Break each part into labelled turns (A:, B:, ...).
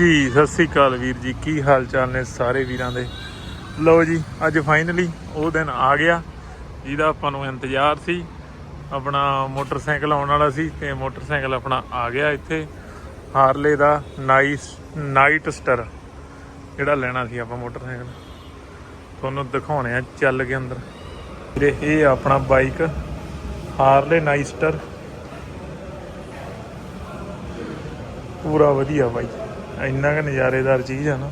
A: ਜੀ ਸਤਿ ਸ੍ਰੀ ਅਕਾਲ ਵੀਰ ਜੀ, ਕੀ ਹਾਲ ਚਾਲ ਨੇ ਸਾਰੇ ਵੀਰਾਂ ਦੇ? ਲਓ ਜੀ, ਅੱਜ ਫਾਈਨਲੀ ਉਹ ਦਿਨ ਆ ਗਿਆ, ਜਿਹਦਾ ਆਪਾਂ ਨੂੰ ਇੰਤਜ਼ਾਰ ਸੀ। ਆਪਣਾ ਮੋਟਰਸਾਈਕਲ ਆਉਣ ਵਾਲਾ ਸੀ ਤੇ ਮੋਟਰਸਾਈਕਲ ਆਪਣਾ ਆ ਗਿਆ ਇੱਥੇ। ਹਾਰਲੇ ਦਾ ਨਾਈਸ ਨਾਈਟ ਸਟਰ ਜਿਹੜਾ ਲੈਣਾ ਸੀ ਆਪਾਂ ਮੋਟਰਸਾਈਕਲ। ਤੁਹਾਨੂੰ ਦਿਖਾਉਣੇ ਆ ਚੱਲ ਕੇ ਅੰਦਰ। ਵੀਰੇ, ਇਹ ਆਪਣਾ ਬਾਈਕ ਹਾਰਲੇ ਨਾਈਸਟਰ ਪੂਰਾ ਵਧੀਆ ਬਾਈਕ ਇੰਨਾ ਕਿ ਨਜ਼ਾਰੇਦਾਰ ਚੀਜ਼ ਆ ਨਾ,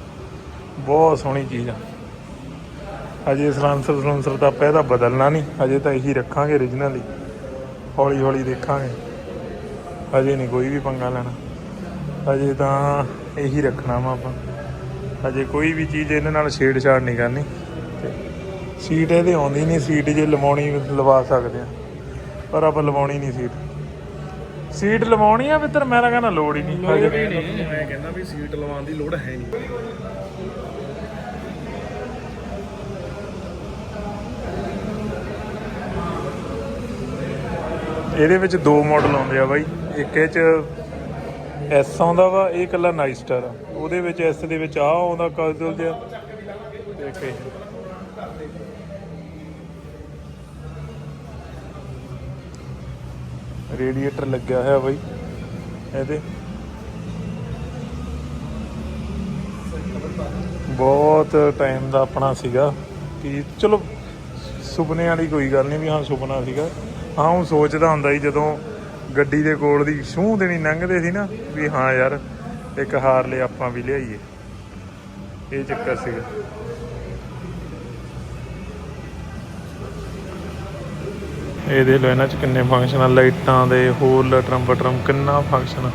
A: ਬਹੁਤ ਸੋਹਣੀ ਚੀਜ਼ ਆ। ਅਜੇ ਸਲਾਂਸਰ ਸਲਾਂਸਰ ਤਾਂ ਆਪਾਂ ਇਹਦਾ ਬਦਲਣਾ ਨਹੀਂ, ਅਜੇ ਤਾਂ ਇਹੀ ਰੱਖਾਂਗੇ origignal ਹੀ। ਹੌਲੀ ਹੌਲੀ ਦੇਖਾਂਗੇ। ਅਜੇ ਨਹੀਂ ਕੋਈ ਵੀ ਪੰਗਾ ਲੈਣਾ। ਅਜੇ ਤਾਂ ਇਹੀ ਰੱਖਣਾ ਵਾ ਆਪਾਂ। ਅਜੇ ਕੋਈ ਵੀ ਚੀਜ਼ ਇਹਨਾਂ ਨਾਲ ਛੇੜਛਾੜ ਨਹੀਂ ਕਰਨੀ। ਤੇ ਸੀਟ ਇਹਦੇ ਆਉਂਦੀ ਨਹੀਂ, ਸੀਟ ਜੇ ਲਵਾਉਣੀ, ਲਵਾ ਸਕਦੇ ਆ। ਪਰ ਆਪਾਂ ਲਵਾਉਣੀ ਨਹੀਂ ਸੀਟ। ਸੀਟ ਲਵਾਉਣੀ ਆ ਮਿੱਤਰ ਮੈਂ ਤਾਂ ਕਹਿੰਦਾ ਲੋੜ ਹੀ ਨਹੀਂ।
B: ਲੋੜ ਵੀ ਨਹੀਂ। ਮੈਂ ਕਹਿੰਦਾ ਵੀ ਸੀਟ ਲਵਾਉਣ ਦੀ ਲੋੜ ਹੈ ਨਹੀਂ।
A: ਇਹਦੇ ਵਿੱਚ ਦੋ ਮਾਡਲ ਆਉਂਦੇ ਆ ਬਾਈ। ਇੱਕ ਇਹ ਚ ਐਸ ਆਉਂਦਾ ਵਾ ਇਹ ਕੱਲਾ ਨਾਈਸਟਰ ਆ। ਉਹਦੇ ਵਿੱਚ ਐਸ ਦੇ ਵਿੱਚ ਆ ਆਉਂਦਾ ਕਾਜਲ ਜਿਹਾ ਤੇ ਇੱਕ ਰੇਡੀਏਟਰ ਲੱਗਿਆ ਹੋਇਆ ਬਾਈ, ਇਹਦੇ। ਬਹੁਤ ਟਾਈਮ ਦਾ ਆਪਣਾ ਸੀਗਾ। ਕਿ ਚਲੋ ਸੁਪਨੇ ਵਾਲੀ ਕੋਈ ਗੱਲ ਨਹੀਂ ਵੀ ਹਾਂ ਸੁਪਨਾ ਸੀਗਾ। ਹਾਂ, ਉਹ ਸੋਚਦਾ ਹੁੰਦਾ ਸੀ ਜਦੋਂ ਗੱਡੀ ਦੇ ਕੋਲ ਦੀ ਛੂਹ ਦੇਣੀ ਲੰਘਦੇ ਸੀ ਨਾ, ਵੀ ਹਾਂ ਯਾਰ, ਇੱਕ ਹਾਰ ਲੈ ਆਪਾਂ ਵੀ ਲਿਆਈਏ। ਇਹ ਚੱਕਰ ਸੀਗਾ। ਇਹਦੇ ਲੋ ਇਹਨਾਂ ਚ ਕਿੰਨੇ ਫੰਕਸ਼ਨ ਆ, ਲਾਈਟਾਂ ਦੇ, ਹੋਰ ਲਟਰਮ ਬਟਰਮ ਕਿੰਨਾ ਫੰਕਸ਼ਨ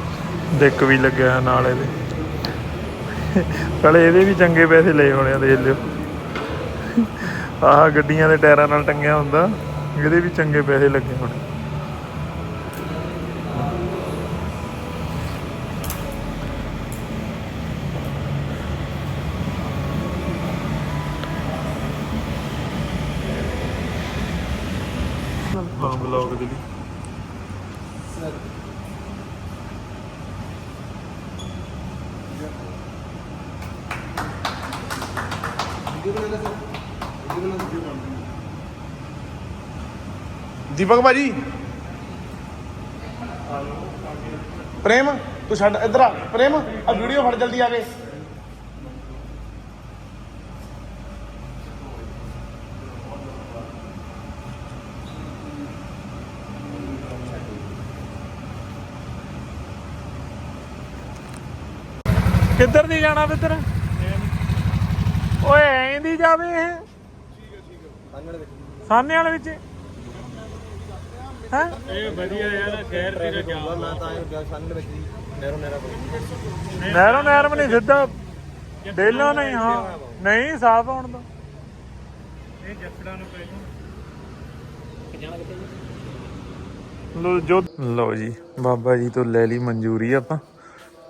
A: ਦਿੱਕ ਵੀ ਲੱਗਿਆ ਨਾਲ ਇਹਦੇ। ਪਹਿਲੇ ਇਹਦੇ ਵੀ ਚੰਗੇ ਪੈਸੇ ਲਏ ਹੋਣੇ ਆ, ਦੇਖ ਲਿਓ। ਆਹ ਗੱਡੀਆਂ ਦੇ ਟਾਇਰਾਂ ਨਾਲ ਟੰਗਿਆ ਹੁੰਦਾ, ਇਹਦੇ ਵੀ ਚੰਗੇ ਪੈਸੇ ਲੱਗੇ ਹੋਣੇ ਹਾਂ ਬਲੌਗ ਦੇ ਲਈ
B: ਦੀਪਕ ਭਾਜੀ। ਪ੍ਰੇਮ, ਤੂੰ ਛੱਡ ਇੱਧਰ ਆ। ਪ੍ਰੇਮ ਆ ਵੀਡੀਓ ਫੜ ਜਲਦੀ ਆ ਆਵੇ
A: ਕਿੱਧਰ ਦੀ ਜਾਣਾ ਪਿੱਤਰ ਓਏ ਐਂ ਦੀ ਜਾਵੇ ਇਹ। ਸਾਨੇ ਵਾਲੇ ਵਿੱਚ। ਹੈ?
B: ਇਹ ਵਧੀਆ ਯਾਰ ਖੈਰ ਤੇਰੇ ਜਾਵਾ ਮੈਂ ਤਾਂ ਇਹ ਸੰਨ ਵਿੱਚ ਨਹਿਰੋ ਨਹਿਰਾ
A: ਨਹਿਰੋਂ ਨਹਿਰ ਵੀ ਨਹੀਂ ਸਿੱਧਾ। ਡੇਲੋਂ ਨਹੀਂ ਹਾਂ। ਨਹੀਂ ਸਾਫ਼ ਹੋਣ ਦਾ।
B: ਇਹ ਜੱਫੜਾ ਨੂੰ ਪਹਿਲਾਂ
A: ਲੋ ਜੋ ਲੋ ਜੀ ਬਾਬਾ ਜੀ ਤੋਂ ਲੈ ਲਈ ਮਨਜ਼ੂਰੀ ਆਪਾਂ।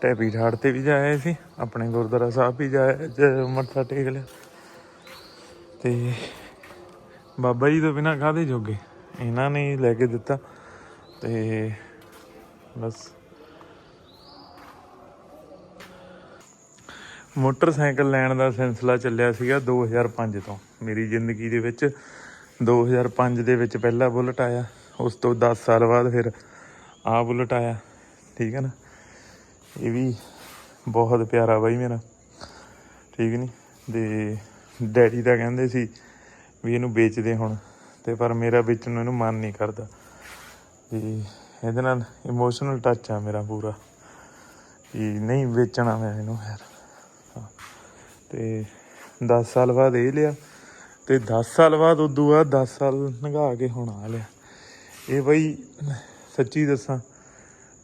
A: ਟੈਪੀ ਠਾੜ ਤੇ ਵੀ ਜਾਏ ਸੀ, ਆਪਣੇ ਗੁਰਦੁਆਰਾ ਸਾਹਿਬ ਵੀ ਜਾਏ ਜ- ਮੱਥਾ ਟੇਕ ਲਿਆ। ਤੇ ਬਾਬਾ ਜੀ ਤੋਂ ਬਿਨਾ ਕਾਹਦੇ ਜੋਗੇ? ਇਹਨਾਂ ਨੇ ਲੈ ਕੇ ਦਿੱਤਾ। ਤੇ ਬਸ। ਮੋਟਰਸਾਈਕਲ ਲੈਣ ਦਾ ਸਿਲਸਿਲਾ ਚੱਲਿਆ ਸੀਗਾ 2005 ਤੋਂ। ਮੇਰੀ ਜ਼ਿੰਦਗੀ ਦੇ ਵਿੱਚ 2005 ਦੇ ਵਿੱਚ ਪਹਿਲਾ ਬੁਲਟ ਆਇਆ। ਉਸ ਤੋਂ 10 ਸਾਲ ਬਾਅਦ ਫਿਰ ਆ ਬੁਲਟ ਆਇਆ। ਠੀਕ ਹੈ ਨਾ? ਇਹ ਵੀ ਬਹੁਤ ਪਿਆਰਾ ਬਾਈ ਮੇਰਾ। ਠੀਕ ਨਹੀਂ ਤੇ ਡੈਡੀ ਦਾ ਕਹਿੰਦੇ ਸੀ ਵੀ ਇਹਨੂੰ ਵੇਚਦੇ ਹੁਣ, ਤੇ ਪਰ ਮੇਰਾ ਵੇਚਣ ਨੂੰ ਇਹਨੂੰ ਮਨ ਨਹੀਂ ਕਰਦਾ। ਵੀ ਇਹਦੇ ਨਾਲ ਇਮੋਸ਼ਨਲ ਟੱਚ ਆ ਮੇਰਾ ਪੂਰਾ। ਵੀ ਨਹੀਂ ਵੇਚਣਾ ਮੈਂ ਇਹਨੂੰ ਯਾਰ। ਹਾਂ। ਤੇ 10 ਸਾਲ ਬਾਅਦ ਇਹ ਲਿਆ, ਤੇ 10 ਸਾਲ ਬਾਅਦ ਉਦੋਂ ਬਾਅਦ 10 ਸਾਲ ਲੰਘਾ ਕੇ ਹੁਣ ਆ ਲਿਆ। ਇਹ ਬਈ, ਸੱਚੀ ਦੱਸਾਂ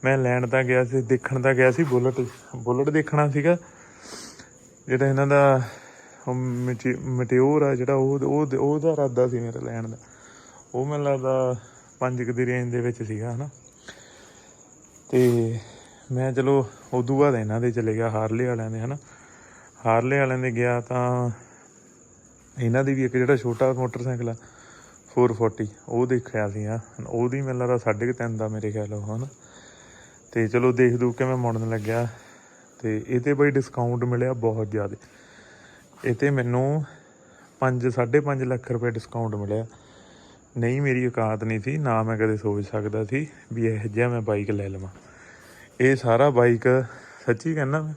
A: ਮੈਂ ਲੈਣ ਤਾਂ ਗਿਆ ਸੀ, ਦੇਖਣ ਤਾਂ ਗਿਆ ਸੀ, ਬੁਲਟ ਬੁਲਟ ਦੇਖਣਾ ਸੀਗਾ। ਜਿਹੜਾ ਇਹਨਾਂ ਦਾ ਮਟਿਓਰ ਆ ਜਿਹੜਾ ਉਹ ਉਹ ਉਹਦਾ ਇਰਾਦਾ ਸੀ ਮੇਰਾ ਲੈਣ ਦਾ। ਉਹ ਮੈਨੂੰ ਲੱਗਦਾ ਪੰਜ ਕੁ ਦੀ ਰੇਂਜ ਦੇ ਵਿੱਚ ਸੀਗਾ, ਹਨਾ। ਤੇ ਮੈਂ ਚਲੋ ਉਦੋਂ ਬਾਅਦ ਇਹਨਾਂ ਦੇ ਚਲੇ ਗਿਆ ਹਾਰਲੇ ਵਾਲਿਆਂ ਦੇ, ਹਨਾ। ਹਾਰਲੇ ਵਾਲਿਆਂ ਦੇ ਗਿਆ ਤਾਂ ਇਹਨਾਂ ਦੀ ਵੀ ਇੱਕ ਜਿਹੜਾ ਛੋਟਾ ਮੋਟਰਸਾਈਕਲ ਆ 440 ਉਹ ਦੇਖਿਆ ਸੀ ਆ ਉਹਦੀ ਮੈਨੂੰ ਲੱਗਦਾ 3.5 ਦਾ ਮੇਰੇ ਖਿਆਲ ਉਹ, ਹਨਾ। ਤੇ ਚਲੋ ਦੇਖ ਦੂ ਕੇ ਮੈਂ ਮੁੜਨ ਲੱਗਿਆ। ਤੇ ਇਹ ਤੇ ਬਈ ਡਿਸਕਾਊਂਟ ਮਿਲਿਆ ਬਹੁਤ ਜ਼ਿਆਦਾ। ਇਹ ਤੇ ਮੈਨੂੰ 5 5.5 ਲੱਖ ਰੁਪਏ ਡਿਸਕਾਊਂਟ ਮਿਲਿਆ। ਨਹੀਂ, ਮੇਰੀ ਔਕਾਤ ਨਹੀਂ ਸੀ, ਨਾ ਮੈਂ ਕਦੇ ਸੋਚ ਸਕਦਾ ਸੀ ਵੀ ਇਹ ਜਿਹਾ ਮੈਂ ਬਾਈਕ ਲੈ ਲਵਾਂ। ਇਹ ਸਾਰਾ ਬਾਈਕ ਸੱਚੀ ਕਹਿੰਦਾ ਮੈਂ,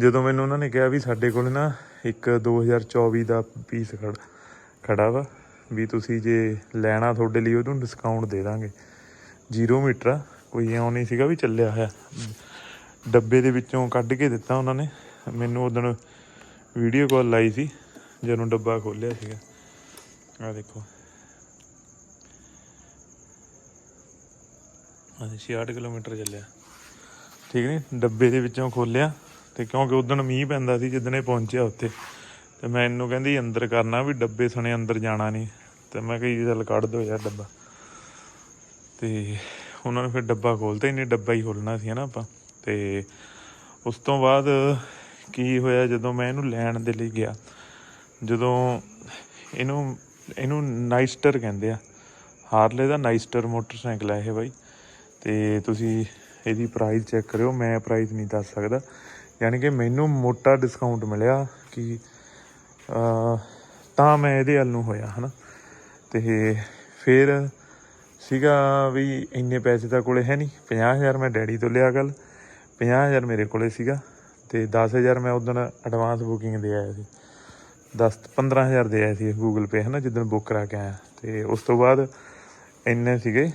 A: ਜਦੋਂ ਮੈਨੂੰ ਉਹਨਾਂ ਨੇ ਕਿਹਾ ਵੀ ਸਾਡੇ ਕੋਲ ਨਾ ਇੱਕ 2024 ਦਾ ਪੀਸ ਖੜ, ਖੜਾ ਵਾ, ਵੀ ਤੁਸੀਂ ਜੇ ਲੈਣਾ ਤੁਹਾਡੇ ਲਈ, ਉਹਨੂੰ ਡਿਸਕਾਊਂਟ ਦੇ ਦਾਂਗੇ। ਜ਼ੀਰੋ ਮੀਟਰ ਆ। ਕੋਈ ਇਉਂ ਨਹੀਂ ਸੀਗਾ ਵੀ ਚੱਲਿਆ ਹੋਇਆ। ਡੱਬੇ ਦੇ ਵਿੱਚੋਂ ਕੱਢ ਕੇ ਦਿੱਤਾ ਉਹਨਾਂ ਨੇ। ਮੈਨੂੰ ਉਦੋਂ ਵੀਡੀਓ ਕਾਲ ਲਾਈ ਸੀ, ਜਦੋਂ ਡੱਬਾ ਖੋਲਿਆ ਸੀਗਾ। ਆ ਦੇਖੋ। ਹਾਂ 66 ਕਿਲੋਮੀਟਰ ਚੱਲਿਆ। ਠੀਕ ਨਹੀਂ ਡੱਬੇ ਦੇ ਵਿੱਚੋਂ ਖੋਲਿਆ ਤੇ ਕਿਉਂਕਿ ਉਦੋਂ ਮੀਂਹ ਪੈਂਦਾ ਸੀ, ਜਿੱਦਣ ਇਹ ਪਹੁੰਚਿਆ ਉੱਥੇ, ਤੇ ਮੈਂ ਇਹਨੂੰ ਕਹਿੰਦੀ ਅੰਦਰ ਕਰਨਾ ਵੀ ਡੱਬੇ ਸਣੇ ਅੰਦਰ ਜਾਣਾ ਨਹੀਂ ਤੇ ਮੈਂ ਕਹੀ ਚੱਲ ਕੱਢ ਦੋ ਯਾਰ ਡੱਬਾ। ਤੇ ਉਹਨਾਂ ਨੇ ਫਿਰ ਡੱਬਾ ਖੋਲਤਾ ਇਹਨੇ ਡੱਬਾ ਹੀ ਖੋਲਣਾ ਸੀ ਨਾ ਆਪਾਂ। ਤੇ ਉਸ ਤੋਂ ਬਾਅਦ ਕੀ ਹੋਇਆ, ਜਦੋਂ ਮੈਂ ਇਹਨੂੰ ਲੈਣ ਦੇ ਲਈ ਗਿਆ, ਜਦੋਂ ਇਹਨੂੰ ਇਹਨੂੰ ਨਾਈਸਟਰ ਕਹਿੰਦੇ ਆ। ਹਾਰਲੇ ਦਾ ਨਾਈਸਟਰ ਮੋਟਰਸਾਈਕਲ ਹੈ ਇਹ ਬਾਈ। ਤੇ ਤੁਸੀਂ ਇਹਦੀ ਪ੍ਰਾਈਸ ਚੈੱਕ ਕਰਿਓ, ਮੈਂ ਪ੍ਰਾਈਸ ਨਹੀਂ ਦੱਸ ਸਕਦਾ। ਯਾਨੀ ਕਿ ਮੈਨੂੰ ਮੋਟਾ ਡਿਸਕਾਊਂਟ ਮਿਲਿਆ ਕਿ ਤਾਂ ਮੈਂ ਇਹਦੇ ਵੱਲ ਨੂੰ ਹੋਇਆ, ਹਨਾ। ਤੇ ਫਿਰ ਸੀਗਾ ਵੀ ਇੰਨੇ ਪੈਸੇ ਤਾਂ ਕੋਲੇ ਹੈ ਨਹੀਂ। 50000 ਮੈਂ ਡੈਡੀ ਤੋਂ ਲਿਆ ਕੱਲ 50000 ਮੇਰੇ ਕੋਲੇ ਸੀਗਾ ਤੇ 10000 ਮੈਂ ਉਦੋਂ ਐਡਵਾਂਸ ਬੁਕਿੰਗ ਦੇ ਆਇਆ ਸੀ। 10 15000 ਦੇ ਆਇਆ ਸੀ ਗੂਗਲ ਪੇ ਹਨਾ, ਜਿੱਦਣ ਬੁੱਕ ਕਰਾ ਕੇ ਆਇਆ। ਤੇ ਉਸ ਤੋਂ ਬਾਅਦ ਇੰਨੇ ਸੀਗੇ।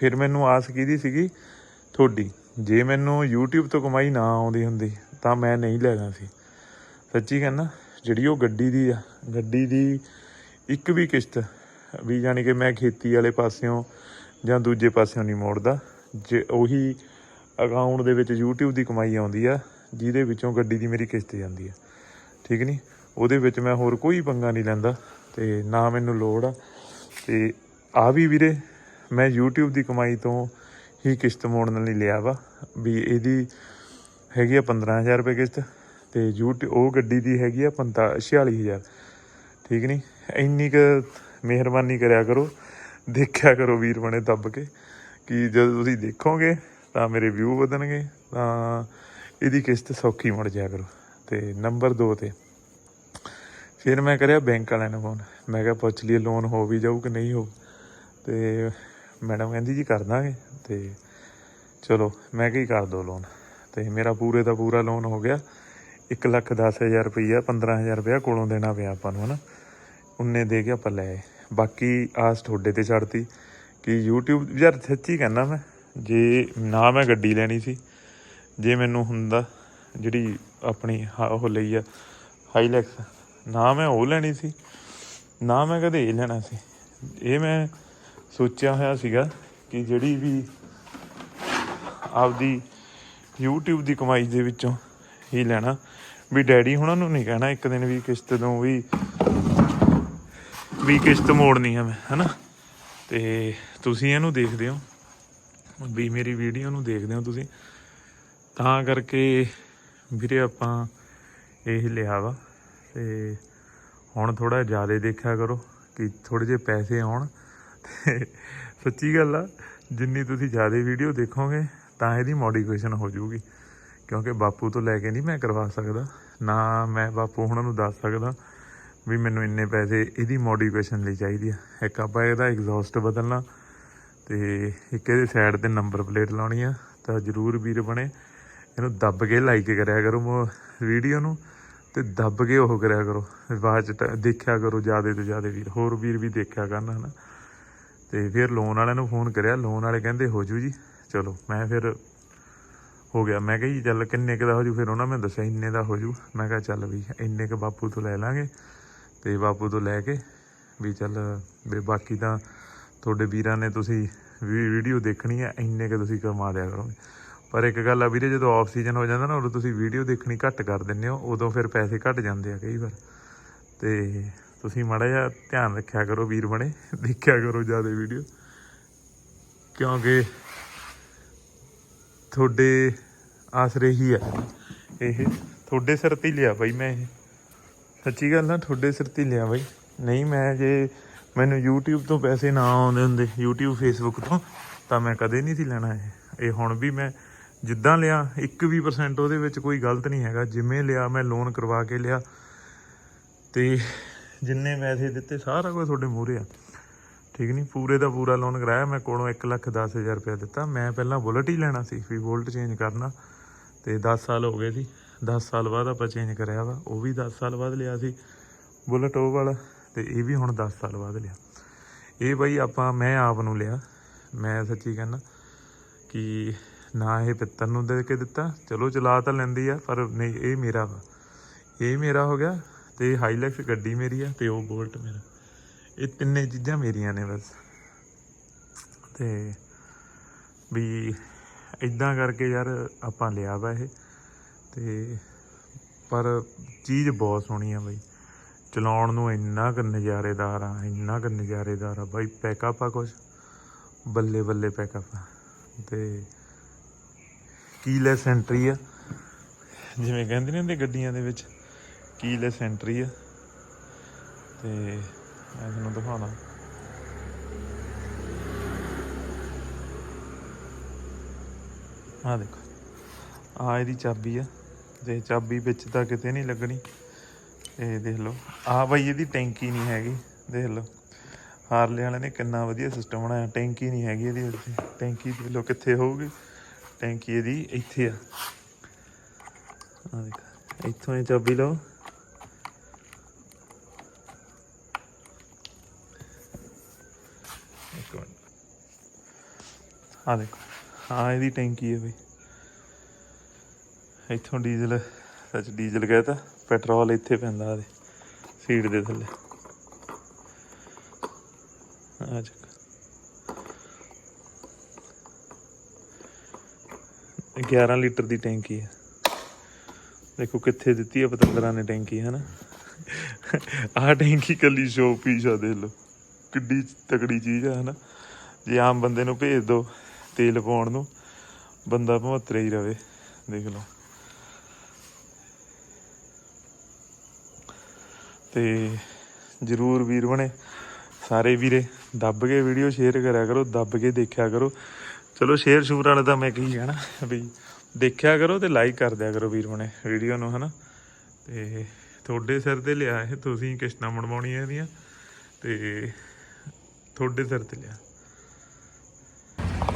A: ਫਿਰ ਮੈਨੂੰ ਆਸ ਕਿਹਦੀ ਸੀਗੀ ਤੁਹਾਡੀ, ਜੇ ਮੈਨੂੰ YouTube ਤੋਂ ਕਮਾਈ ਨਾ ਆਉਂਦੀ ਹੁੰਦੀ, ਤਾਂ ਮੈਂ ਨਹੀਂ ਲੈਣਾ ਸੀ। ਸੱਚੀ ਕਹਿੰਦਾ, ਜਿਹੜੀ ਉਹ ਗੱਡੀ ਦੀ ਆ, ਗੱਡੀ ਦੀ ਇੱਕ ਵੀ ਕਿਸ਼ਤ ਵੀ ਜਾਣੀ ਕਿ ਮੈਂ ਖੇਤੀ ਵਾਲੇ ਪਾਸਿਓਂ ਜਾਂ ਦੂਜੇ ਪਾਸਿਓਂ ਨਹੀਂ ਮੋੜਦਾ। ਜੇ ਉਹੀ ਅਕਾਊਂਟ ਦੇ ਵਿੱਚ YouTube ਦੀ ਕਮਾਈ ਆਉਂਦੀ ਆ, ਜਿਹਦੇ ਵਿੱਚੋਂ ਗੱਡੀ ਦੀ ਮੇਰੀ ਕਿਸ਼ਤ ਜਾਂਦੀ ਆ। ਠੀਕ ਨਹੀਂ ਉਹਦੇ ਵਿੱਚ ਮੈਂ ਹੋਰ ਕੋਈ ਪੰਗਾ ਨਹੀਂ ਲੈਂਦਾ ਤੇ ਨਾ ਮੈਨੂੰ ਲੋੜ ਆ। ਤੇ ਆ ਵੀ ਵੀਰੇ, ਮੈਂ YouTube ਦੀ ਕਮਾਈ ਤੋਂ ਹੀ ਕਿਸ਼ਤ ਮੋੜਨ ਲਈ ਲਿਆ ਵਾ, ਵੀ ਇਹਦੀ ਹੈਗੀ ਆ 15000 ਰੁਪਏ ਕਿਸ਼ਤ ਤੇ YouTube, ਉਹ ਗੱਡੀ ਦੀ ਹੈਗੀ ਆ 45000 ਠੀਕ ਨਹੀਂ ਇੰਨੀ ਕੁ ਮਿਹਰਬਾਨੀ ਕਰਿਆ ਕਰੋ। ਦੇਖਿਆ ਕਰੋ ਵੀਰ ਬਣੇ ਦੱਬ ਕੇ ਕਿ ਜਦੋਂ ਤੁਸੀਂ ਦੇਖੋਗੇ ਤਾਂ ਮੇਰੇ ਵਿਊ ਵਧਣਗੇ, ਤਾਂ ਇਹਦੀ ਕਿਸ਼ਤ ਸੌਖੀ ਮੁੜ ਜਾਇਆ ਕਰੋ। ਤੇ ਨੰਬਰ 2 ਤੇ ਫਿਰ ਮੈਂ ਕਰਿਆ ਬੈਂਕ ਵਾਲਿਆਂ ਨੂੰ ਫੋਨ ਮੈਂ ਕਿਹਾ, ਪੁੱਛ ਲਈਏ ਲੋਨ ਹੋ ਵੀ ਜਾਊ ਕਿ ਨਹੀਂ ਹੋ ਤੇ ਮੈਡਮ ਕਹਿੰਦੀ, ਜੀ ਕਰ ਦਾਂਗੇ। ਤੇ ਚਲੋ, ਮੈਂ ਕੀ ਕਰ ਦੋ ਲੋਨ ਤੇ ਮੇਰਾ ਪੂਰੇ ਦਾ ਪੂਰਾ ਲੋਨ ਹੋ ਗਿਆ। 1 ਲੱਖ 10000 ਰੁਪਈਆ 15000 ਰੁਪਇਆ ਕੋਲੋਂ ਦੇਣਾ ਪਿਆ ਆਪਾਂ ਨੂੰ, ਹਨਾ? ਉਨੇ ਦੇ ਕੇ ਆਪਾਂ ਲੈ ਬਾਕੀ ਆਸ ਤੁਹਾਡੇ ਤੇ ਛੱਡਤੀ ਕਿ YouTube, ਯਾਰ ਸੱਚੀ ਕਹਿੰਦਾ ਮੈਂ, ਜੇ ਨਾ ਮੈਂ ਗੱਡੀ ਲੈਣੀ ਸੀ, ਜੇ ਮੈਨੂੰ ਹੁੰਦਾ ਜਿਹੜੀ ਆਪਣੀ ਹ- ਉਹ ਲਈ ਆ ਹਾਈਲੈਕਸ ਨਾ ਮੈਂ ਉਹ ਲੈਣੀ ਸੀ, ਨਾ ਮੈਂ ਕਦੇ ਇਹ ਲੈਣਾ ਸੀ। ਇਹ ਮੈਂ ਸੋਚਿਆ ਹੋਇਆ ਸੀਗਾ ਕਿ ਜਿਹੜੀ ਵੀ ਆਪਦੀ YouTube ਦੀ ਕਮਾਈ ਦੇ ਵਿੱਚੋਂ ਹੀ ਲੈਣਾ। ਵੀ ਡੈਡੀ ਹੁਣਾਂ ਨੂੰ ਨਹੀਂ ਕਹਿਣਾ ਇੱਕ ਦਿਨ ਵੀ ਕਿਸ਼ਤ ਤੋਂ ਵੀ ਵੀ ਕਿਸ਼ਤ ਮੋੜਨੀ ਹੈ ਮੈਂ, ਹਨਾ? ਤੇ ਤੁਸੀਂ ਇਹਨੂੰ ਦੇਖਦੇ ਹੋ। ਵੀ ਮੇਰੀ ਵੀਡੀਓ ਨੂੰ ਦੇਖਦੇ ਹੋ ਤੁਸੀਂ। ਤਾਂ ਕਰਕੇ ਵੀਰੇ ਆਪਾਂ ਇਹ ਲਿਆ ਵਾ। ਤੇ ਹੁਣ ਥੋੜਾ ਜ਼ਿਆਦਾ ਦੇਖਿਆ ਕਰੋ ਕਿ ਥੋੜੇ ਜਿਹੇ ਪੈਸੇ ਆਉਣ। ਤੇ ਸੱਚੀ ਗੱਲ ਆ, ਜਿੰਨੀ ਤੁਸੀਂ ਜ਼ਿਆਦਾ ਵੀਡੀਓ ਦੇਖੋਗੇ, ਤਾਂ ਇਹਦੀ ਮੋਡੀਫਿਕੇਸ਼ਨ ਹੋ ਜਾਊਗੀ। ਕਿਉਂਕਿ ਬਾਪੂ ਤੋਂ ਲੈ ਕੇ ਨਹੀਂ ਮੈਂ ਕਰਵਾ ਸਕਦਾ। ਨਾ ਮੈਂ ਬਾਪੂ ਉਹਨਾਂ ਨੂੰ ਦੱਸ ਸਕਦਾ। ਵੀ ਮੈਨੂੰ ਇੰਨੇ ਪੈਸੇ ਇਹਦੀ ਮੋਡੀਫਿਕੇਸ਼ਨ ਲਈ ਚਾਹੀਦੀ ਆ। ਇੱਕ ਆਪਾਂ ਇਹਦਾ ਐਗਜ਼ੌਸਟ ਬਦਲਣਾ ਤੇ ਇੱਕ ਇਹਦੇ ਸਾਈਡ ਤੇ ਨੰਬਰ ਪਲੇਟ ਲਾਉਣੀ ਆ, ਤਾਂ ਜਰੂਰ ਵੀਰ ਬਣੇ। ਇਹਨੂੰ ਦੱਬ ਕੇ ਲਾਈਕ ਕਰਿਆ ਕਰੋ ਵੀਡੀਓ ਨੂੰ ਤੇ ਦੱਬ ਕੇ ਉਹ ਕਰਿਆ ਕਰੋ। ਬਾਅਦ ਚ ਟ- ਦੇਖਿਆ ਕਰੋ ਜ਼ਿਆਦਾ ਤੋਂ ਜ਼ਿਆਦਾ ਵੀਰ, ਹੋਰ ਵੀਰ ਵੀ ਦੇਖਿਆ ਕਰਨ ਹਨਾ। ਤੇ ਫਿਰ ਲੋਨ ਵਾਲਿਆਂ ਨੂੰ ਫੋਨ ਕਰਿਆ ਲੋਨ ਵਾਲੇ ਕਹਿੰਦੇ, ਹੋ ਜੂ ਜੀ, ਚਲੋ, ਮੈਂ ਫਿਰ ਹੋ ਗਿਆ। ਮੈਂ ਕਿਹਾ ਜੀ, ਚੱਲ ਕਿੰਨੇ ਕੁ ਦਾ ਹੋ ਜੂ? ਫਿਰ ਉਹਨਾਂ ਨੇ ਦੱਸਿਆ, ਇੰਨੇ ਦਾ ਹੋ ਜੂ। ਮੈਂ ਕਿਹਾ, ਚੱਲ ਵੀ, ਇੰਨੇ ਕੁ ਬਾਪੂ ਤੋਂ ਲੈ ਲਾਂਗੇ। ਤੇ ਬਾਪੂ ਤੋਂ ਲੈ ਕੇ ਵੀ ਚੱਲ ਵੀ ਬਾਕੀ ਤਾਂ ਤੁਹਾਡੇ ਵੀਰਾਂ ਨੇ ਤੁਸੀਂ ਵੀ ਵੀਡੀਓ ਦੇਖਣੀ ਹੈ, ਇੰਨੇ ਕੁ ਤੁਸੀਂ ਕਮਾ ਲਿਆ ਕਰੋਗੇ। ਪਰ ਇੱਕ ਗੱਲ ਆ ਵੀਰੇ, ਜਦੋਂ ਆਫ ਸੀਜ਼ਨ ਹੋ ਜਾਂਦਾ ਨਾ, ਉਦੋਂ ਤੁਸੀਂ ਵੀਡੀਓ ਦੇਖਣੀ ਘੱਟ ਕਰ ਦਿੰਦੇ ਹੋ, ਉਦੋਂ ਫਿਰ ਪੈਸੇ ਘੱਟ ਜਾਂਦੇ ਆ ਕਈ ਵਾਰ। ਤੇ ਤੁਸੀਂ ਮਾੜਾ ਜਿਹਾ ਧਿਆਨ ਰੱਖਿਆ ਕਰੋ ਵੀਰ ਬਣੇ, ਦੇਖਿਆ ਕਰੋ ਜ਼ਿਆਦਾ ਵੀਡੀਓ। ਕਿਉਂਕਿ ਤੁਹਾਡੇ ਆਸਰੇ ਹੀ ਆ ਇਹ, ਤੁਹਾਡੇ ਸਿਰ ਤੇ ਲਿਆ ਬਾਈ ਮੈਂ ਇਹ। ਸੱਚੀ ਗੱਲ ਨਾ, ਤੁਹਾਡੇ ਸਿਰ ਤੇ ਲਿਆ ਬਾਈ। ਨਹੀਂ, ਮੈਂ ਜੇ ਮੈਨੂੰ YouTube ਤੋਂ ਪੈਸੇ ਨਾ ਆਉਂਦੇ ਹੁੰਦੇ, YouTube, Facebook ਤੋਂ, ਤਾਂ ਮੈਂ ਕਦੇ ਨਹੀਂ ਸੀ ਲੈਣਾ ਇਹ। ਇਹ ਹੁਣ ਵੀ ਮੈਂ ਜਿੱਦਾਂ ਲਿਆ 1% ਉਹਦੇ ਵਿੱਚ ਕੋਈ ਗਲਤ ਨਹੀਂ ਹੈਗਾ। ਜਿਵੇਂ ਲਿਆ, ਮੈਂ ਲੋਨ ਕਰਵਾ ਕੇ ਲਿਆ। ਤੇ ਜਿੰਨੇ ਪੈਸੇ ਦਿੱਤੇ, ਸਾਰਾ ਕੁਝ ਤੁਹਾਡੇ ਮੂਹਰੇ ਆ। ਠੀਕ ਨਹੀਂ? ਪੂਰੇ ਦਾ ਪੂਰਾ ਲੋਨ ਕਰਾਇਆ, ਮੈਂ ਕੋਲੋਂ 1 ਲੱਖ 10000 ਰੁਪਏ ਦਿੱਤਾ। ਮੈਂ ਪਹਿਲਾਂ ਬੁਲਟ ਹੀ ਲੈਣਾ ਸੀ ਵੀ ਬੁਲਟ ਚੇਂਜ ਕਰਨਾ। ਤੇ 10 ਸਾਲ ਹੋ ਗਏ ਸੀ। 10 ਸਾਲ ਬਾਅਦ ਆਪਾਂ ਚੇਂਜ ਕਰਿਆ ਵਾ, ਉਹ ਵੀ 10 ਸਾਲ ਬਾਅਦ ਲਿਆ ਸੀ, ਬੁਲਟ ਉਹ ਵਾਲਾ, ਤੇ ਇਹ ਵੀ ਹੁਣ 10 ਸਾਲ ਬਾਅਦ ਲਿਆ। ਇਹ ਬਈ ਆਪਾਂ, ਮੈਂ ਆਪ ਨੂੰ ਲਿਆ। ਮੈਂ ਸੱਚੀ ਕਹਿੰਦਾ ਕਿ ਨਾ ਇਹ ਪਿੱਤਰ ਨੂੰ ਦੇ ਕੇ ਦਿੱਤਾ। ਚਲੋ ਚਲਾ ਤਾਂ ਲੈਂਦੀ ਆ, ਪਰ ਨਹੀਂ, ਇਹ ਮੇਰਾ ਵਾ। ਇਹ ਮੇਰਾ ਹੋ ਗਿਆ, ਤੇ ਹਾਈਲੈਕਸ ਗੱਡੀ ਮੇਰੀ ਆ, ਤੇ ਉਹ ਬੋਲਟ ਮੇਰਾ। ਇਹ ਤਿੰਨੇ ਚੀਜ਼ਾਂ ਮੇਰੀਆਂ ਨੇ ਬਸ। ਤੇ ਵੀ ਇਦਾਂ ਕਰਕੇ ਯਾਰ ਆਪਾਂ ਲਿਆ ਵਾ ਇਹ। ਤੇ ਪਰ ਚੀਜ਼ ਬਹੁਤ ਸੋਹਣੀ ਆ ਬਾਈ। ਚਲਾਉਣ ਨੂੰ ਇੰਨਾ ਕੁ ਨਜ਼ਾਰੇਦਾਰ ਆ, ਇੰਨਾ ਕੁ ਨਜ਼ਾਰੇਦਾਰ ਆ ਬਾਈ। ਪੈਕਅਪ ਆ ਕੁਛ? ਬੱਲੇ ਬੱਲੇ ਪੈਕਅਪ ਆ। ਤੇ ਕੀਲੈਸ ਐਂਟਰੀ ਆ। ਜਿਵੇਂ ਕਹਿੰਦੇ ਨੇ ਹੁੰਦੇ ਗੱਡੀਆਂ ਦੇ ਵਿੱਚ ਕੀਲੈਸ ਐਂਟਰੀ ਆ। ਤੇ ਮੈਂ ਤੁਹਾਨੂੰ ਦਿਖਾਉਣਾ। ਆ ਦੇਖੋ। ਆ ਇਹਦੀ ਚਾਬੀ ਆ। ਤੇ ਚਾਬੀ ਵਿੱਚ ਤਾਂ ਕਿਤੇ ਨਹੀਂ ਲੱਗਣੀ। ਇਹ ਦੇਖ ਲਓ। ਆ ਬਈ, ਇਹਦੀ ਟੈਂਕੀ ਨਹੀਂ ਹੈਗੀ। ਦੇਖ ਲਓ। ਹਾਰਲੇ ਵਾਲੇ ਨੇ ਕਿੰਨਾ ਵਧੀਆ ਸਿਸਟਮ ਬਣਾਇਆ। ਟੈਂਕੀ ਨਹੀਂ ਹੈਗੀ ਇਹਦੀ ਵਿੱਚ ਟੈਂਕੀ ਦੇਖ ਲਓ ਕਿੱਥੇ ਹੋਊਗੀ। ਟੈਂਕੀ ਇਹਦੀ ਇੱਥੇ ਆ। ਆ ਦੇਖ। ਇੱਥੋਂ ਇਹ ਚਾਬੀ ਲਓ। ਆ ਦੇਖੋ। ਹਾਂ ਇਹਦੀ ਟੈਂਕੀ ਹੈ ਬਈ। ਇੱਥੋਂ ਡੀਜ਼ਲ, ਸੱਚ ਡੀਜ਼ਲ ਕਹਤਾ ਪੈਟਰੋਲ ਇੱਥੇ ਪੈਂਦਾ ਇਹਦੇ ਸੀਟ ਦੇ ਥੱਲੇ। ਆ ਚੱਕ। 11 ਲੀਟਰ ਦੀ ਟੈਂਕੀ ਹੈ ਦੇਖੋ ਕਿੱਥੇ ਦਿੱਤੀ ਹੈ ਪਤੰਦਰਾਂ ਨੇ ਟੈਂਕੀ ਹੈ ਨਾ ਆਹ ਟੈਂਕੀ ਕੱਲੀ ਸ਼ੋ ਪੀਸ ਆ, ਦੇਖ ਲਓ। ਕਿੱਡੀ ਤਕੜੀ ਚੀਜ਼ ਆ, ਹਨਾ? ਜੇ ਆਮ ਬੰਦੇ ਨੂੰ ਭੇਜ ਦੋ ਤੇਲ ਪਾਉਣ ਨੂੰ, ਬੰਦਾ ਭਮਤਰੇ ਹੀ ਰਵੇ, ਦੇਖ ਲਓ। ਤੇ ਜਰੂਰ ਵੀਰ ਬਣੇ, ਸਾਰੇ ਵੀਰੇ, ਦੱਬ ਕੇ ਵੀਡੀਓ ਸ਼ੇਅਰ ਕਰਿਆ ਕਰੋ, ਦੱਬ ਕੇ ਦੇਖਿਆ ਕਰੋ। ਚਲੋ ਸ਼ੇਅਰ ਸ਼ੂਰ ਵਾਲਾ ਤਾਂ ਮੈਂ ਕੀ ਕਹਿਣਾ ਵੀ ਦੇਖਿਆ ਕਰੋ ਤੇ ਲਾਈਕ ਕਰ ਦਿਆ ਕਰੋ ਵੀਰ ਬਣੇ ਵੀਡੀਓ ਨੂੰ, ਹਨਾ। ਤੇ ਤੁਹਾਡੇ ਸਿਰ ਤੇ ਲਿਆ ਇਹ, ਤੁਸੀਂ ਕਿਸ਼ਤਾਂ ਮਣਵਾਉਣੀਆਂ ਇਹਦੀਆਂ, ਤੇ ਤੁਹਾਡੇ ਸਿਰ ਤੇ ਲਿਆ।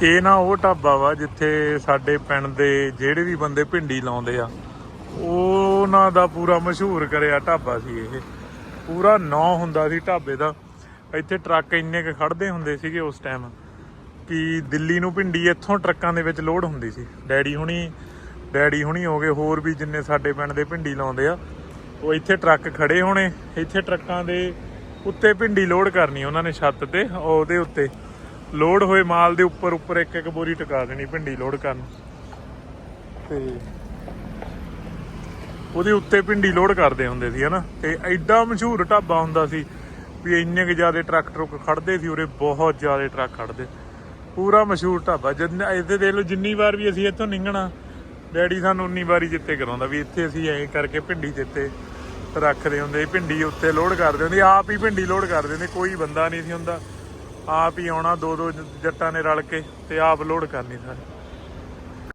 A: ਇਹ ਨਾ ਉਹ ਢਾਬਾ ਵਾ ਜਿੱਥੇ ਸਾਡੇ ਪਿੰਡ ਦੇ ਜਿਹੜੇ ਵੀ ਬੰਦੇ ਭਿੰਡੀ ਲਾਉਂਦੇ ਆ, ਉਹਨਾਂ ਦਾ ਪੂਰਾ ਮਸ਼ਹੂਰ ਕਰਿਆ ਢਾਬਾ ਸੀ ਇਹ। ਪੂਰਾ ਨਾਂ ਹੁੰਦਾ ਸੀ ਢਾਬੇ ਦਾ। ਇੱਥੇ ਟਰੱਕ ਇੰਨੇ ਕੁ ਖੜਦੇ ਹੁੰਦੇ ਸੀਗੇ ਉਸ ਟਾਈਮ ਕਿ ਦਿੱਲੀ ਨੂੰ ਭਿੰਡੀ ਇੱਥੋਂ ਟਰੱਕਾਂ ਦੇ ਵਿੱਚ ਲੋਡ ਹੁੰਦੀ ਸੀ। ਡੈਡੀ ਹੁਣੀ ਡੈਡੀ ਹੁਣੀ ਹੋ ਗਏ, ਹੋਰ ਵੀ ਜਿੰਨੇ ਸਾਡੇ ਪਿੰਡ ਦੇ ਭਿੰਡੀ ਲਾਉਂਦੇ ਆ, ਉਹ ਇੱਥੇ ਟਰੱਕ ਖੜੇ ਹੋਣੇ। ਇੱਥੇ ਟਰੱਕਾਂ ਦੇ ਉੱਤੇ ਭਿੰਡੀ ਲੋਡ ਕਰਨੀ ਉਹਨਾਂ ਨੇ ਛੱਤ ਤੇ, ਉਹਦੇ ਉੱਤੇ। ਲੋਡ ਹੋਏ ਮਾਲ ਦੇ ਉੱਪਰ ਉੱਪਰ ਇੱਕ ਇੱਕ ਬੋਰੀ ਟਿਕਾ ਦੇਣੀ ਭਿੰਡੀ ਲੋਡ ਕਰਨ। ਤੇ ਉਹਦੇ ਉੱਤੇ ਭਿੰਡੀ ਲੋਡ ਕਰਦੇ ਹੁੰਦੇ ਸੀ, ਹਨਾ? ਤੇ ਐਡਾ ਮਸ਼ਹੂਰ ਢਾਬਾ ਹੁੰਦਾ ਸੀ ਵੀ ਇੰਨੇ ਕੁ ਜ਼ਿਆਦੇ ਟਰੱਕ ਟਰੁੱਕ ਖੜਦੇ ਸੀ, ਉਰੇ ਬਹੁਤ ਜ਼ਿਆਦੇ ਟਰੱਕ ਖੜਦੇ ਪੂਰਾ ਮਸ਼ਹੂਰ ਢਾਬਾ। ਜਦ ਇਹਦੇ ਦੇਖ ਲਓ, ਜਿੰਨੀ ਵਾਰ ਵੀ ਅਸੀਂ ਇੱਥੋਂ ਨਿੰਗਣਾ ਡੈਡੀ ਸਾਨੂੰ ਉਨੀ ਵਾਰੀ ਜਿੱਤੇ ਕਰਾਉਂਦਾ ਵੀ ਇੱਥੇ ਅਸੀਂ ਐਂ ਕਰਕੇ ਭਿੰਡੀ ਜਿੱਤੇ ਰੱਖਦੇ ਹੁੰਦੇ ਭਿੰਡੀ ਉੱਤੇ ਲੋਡ ਕਰਦੇ ਹੁੰਦੇ ਆਪ ਹੀ ਭਿੰਡੀ ਲੋਡ ਕਰਦੇ ਹੁੰਦੇ ਕੋਈ ਬੰਦਾ ਨਹੀਂ ਸੀ ਹੁੰਦਾ। ਆਪ ਹੀ ਆਉਣਾ ਦੋ ਦੋ ਜੱਟਾਂ ਨੇ ਰਲ ਕੇ ਤੇ ਆਪ ਲੋਡ ਕਰਨੀ ਸਾਰੇ।